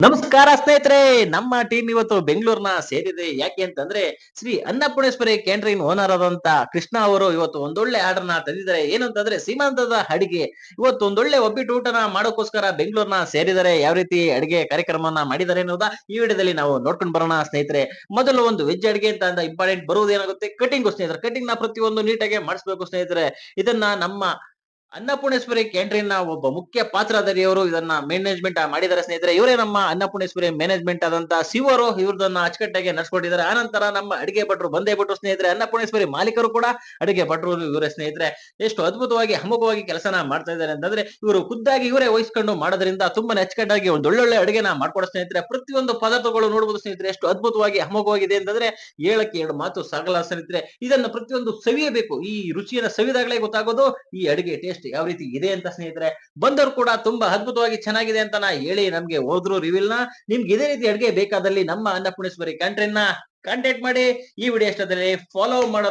ನಮಸ್ಕಾರ ಸ್ನೇಹಿತರೆ, ನಮ್ಮ ಟೀಮ್ ಇವತ್ತು ಬೆಂಗಳೂರಿನ ಸೇರಿದೆ. ಯಾಕೆ ಅಂತಂದ್ರೆ, ಶ್ರೀ ಅನ್ನಪೂರ್ಣೇಶ್ವರಿ ಕ್ಯಾಂಟ್ರಿನ್ ಓನರ್ ಆದಂತ ಕೃಷ್ಣ ಅವರು ಇವತ್ತು ಒಂದೊಳ್ಳೆ ಆರ್ಡರ್ನ ತಂದಿದ್ದಾರೆ. ಏನಂತಂದ್ರೆ ಸೀಮಾಂತದ ಅಡಿಗೆ. ಇವತ್ತು ಒಂದೊಳ್ಳೆ ಒಬ್ಬಿಟ್ಟು ಊಟನ ಮಾಡೋಕೋಸ್ಕರ ಬೆಂಗಳೂರಿನ ಸೇರಿದರೆ ಯಾವ ರೀತಿ ಅಡಿಗೆ ಕಾರ್ಯಕ್ರಮವನ್ನ ಮಾಡಿದ್ದಾರೆ ಅನ್ನೋದ ಈ ವಿಡಿಯೋದಲ್ಲಿ ನಾವು ನೋಡ್ಕೊಂಡು ಬರೋಣ ಸ್ನೇಹಿತರೆ. ಮೊದಲು ಒಂದು ವೆಜ್ ಅಡಿಗೆ ಅಂತ ಇಂಪಾರ್ಟೆಂಟ್ ಬರುವುದು ಏನಾಗುತ್ತೆ? ಕಟಿಂಗ್ ಸ್ನೇಹಿತರೆ ಕಟಿಂಗ್ನ ಪ್ರತಿಯೊಂದು ನೀಟಾಗಿ ಮಾಡಿಸ್ಬೇಕು ಸ್ನೇಹಿತರೆ. ಇದನ್ನ ನಮ್ಮ ಅನ್ನಪೂರ್ಣೇಶ್ವರಿ ಕ್ಯಾಂಟ್ರಿನ್ನ ಒಬ್ಬ ಮುಖ್ಯ ಪಾತ್ರಧಾರಿಯವರು ಇದನ್ನ ಮ್ಯಾನೇಜ್ಮೆಂಟ್ ಮಾಡಿದ್ದಾರೆ, ಸ್ನೇಹಿತರೆ. ಇವರೇ ನಮ್ಮ ಅನ್ನಪೂರ್ಣೇಶ್ವರಿ ಮ್ಯಾನೇಜ್ಮೆಂಟ್ ಆದಂತ ಸಿವರು ಇವ್ರದನ್ನ ಅಚ್ಚುಕಟ್ಟಾಗಿ ನಡ್ಸ್ಕೊಟ್ಟಿದ್ದಾರೆ ಆನಂತರ ನಮ್ಮ ಅಡಿಗೆ ಭಟ್ರು ಬಂದೇ ಬಿಟ್ರು ಸ್ನೇಹಿತರೆ. ಅನ್ನಪೂರ್ಣೇಶ್ವರಿ ಮಾಲೀಕರು ಕೂಡ ಅಡಿಗೆ ಭಟ್ರು ಇವರೇ, ಸ್ನೇಹಿತರೆ. ಎಷ್ಟು ಅದ್ಭುತವಾಗಿ ಹಮುಖವಾಗಿ ಕೆಲಸನ ಮಾಡ್ತಾ ಇದ್ದಾರೆ ಅಂತಂದ್ರೆ, ಇವರು ಖುದ್ದಾಗಿ ಇವರೇ ವಹಿಸ್ಕೊಂಡು ಮಾಡೋದ್ರಿಂದ ತುಂಬಾನೇ ಅಚ್ಚುಕಟ್ಟಾಗಿ ಒಂದು ಒಳ್ಳೊಳ್ಳೆ ಅಡಿಗೆನ ಮಾಡ್ಕೊಡೋ ಸ್ನೇಹಿತರೆ. ಪ್ರತಿಯೊಂದು ಪದಾರ್ಥಗಳು ನೋಡಬಹುದು ಸ್ನೇಹಿತರೆ, ಎಷ್ಟು ಅದ್ಭುತವಾಗಿ ಹಮುಖವಾಗಿದೆ ಅಂತಂದ್ರೆ ಹೇಳಕ್ಕೆ ಎರಡು ಮಾತು ಸಾಗಲ್ಲ ಸ್ನೇಹಿತರೆ. ಇದನ್ನ ಪ್ರತಿಯೊಂದು ಸವಿಯಬೇಕು. ಈ ರುಚಿಯನ್ನ ಸವಿದಾಗಲೇ ಗೊತ್ತಾಗೋದು ಈ ಅಡಿಗೆ ಟೇಸ್ಟ್ ಯಾವ ರೀತಿ ಇದೆ ಅಂತ ಸ್ನೇಹಿತರೆ. ಬಂದವರು ಕೂಡ ತುಂಬಾ ಅದ್ಭುತವಾಗಿ ಚೆನ್ನಾಗಿದೆ ಅಂತ ನಾ ಹೇಳಿ ನಮ್ಗೆ ಹೋದ್ರು ರಿವಿಲ್ನ. ನಿಮ್ಗೆ ಇದೇ ರೀತಿ ಅಡಿಗೆ ಬೇಕಾದಲ್ಲಿ ನಮ್ಮ ಅನ್ನಪೂರ್ಣೇಶ್ವರಿ ಕ್ಯಾಂಟ್ರಿನ್ನ ಕಾಂಟ್ಯಾಕ್ಟ್ ಮಾಡಿ. ಈ ವಿಡಿಯೋ ಇಷ್ಟದಲ್ಲಿ ಫಾಲೋ ಮಾಡೋ.